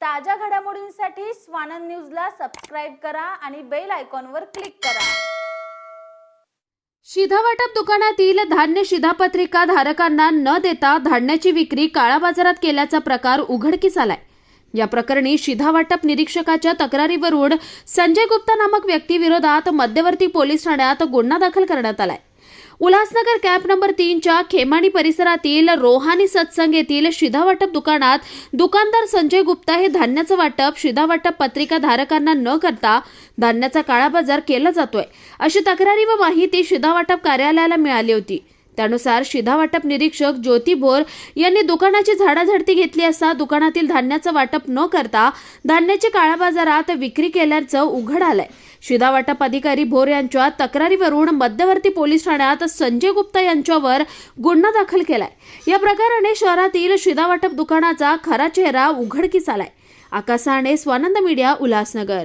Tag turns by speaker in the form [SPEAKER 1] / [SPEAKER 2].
[SPEAKER 1] ताज्या घडामोडींसाठी स्वानंद न्यूजला सबस्क्राईब करा आणि बेल आयकॉनवर क्लिक करा.
[SPEAKER 2] शिधावाटप दुकानातील धान्य शिधापत्रिका धारकांना न देता धान्याची विक्री काळा बाजारात केल्याचा प्रकार उघडकीस आलाय. या प्रकरणी शिधावाटप निरीक्षकाच्या तक्रारीवरून संजय गुप्ता नामक व्यक्तीविरोधात मध्यवर्ती पोलीस ठाण्यात गुन्हा दाखल करण्यात आलाय. उल्हासनगर कॅम्प नंबर तीनच्या खेमाणी परिसरातील रोहानी सत्संग येथील शिधावाटप दुकानात दुकानदार संजय गुप्ता हे धान्याचं वाटप शिधावाटप पत्रिका धारकांना न करता धान्याचा काळा बाजार केला जातोय. अशी तक्रारी व माहिती शिधावाटप कार्यालयाला मिळाली होती. त्यानुसार शिधावाटप निरीक्षक ज्योती भोर यांनी दुकानाची झाडाझडती घेतली असता दुकानातील धान्याचं वाटप न करता धान्याची काळ्या बाजारात विक्री केल्याचं उघड आलंय. शिधावाटप अधिकारी भोर यांच्या तक्रारीवरून मध्यवर्ती पोलीस ठाण्यात संजय गुप्ता यांच्यावर गुन्हा दाखल केलाय. या प्रकाराने शहरातील शिधावाटप दुकानाचा खरा चेहरा उघडकीस आलाय. आकाशाने स्वानंद मीडिया उल्हासनगर.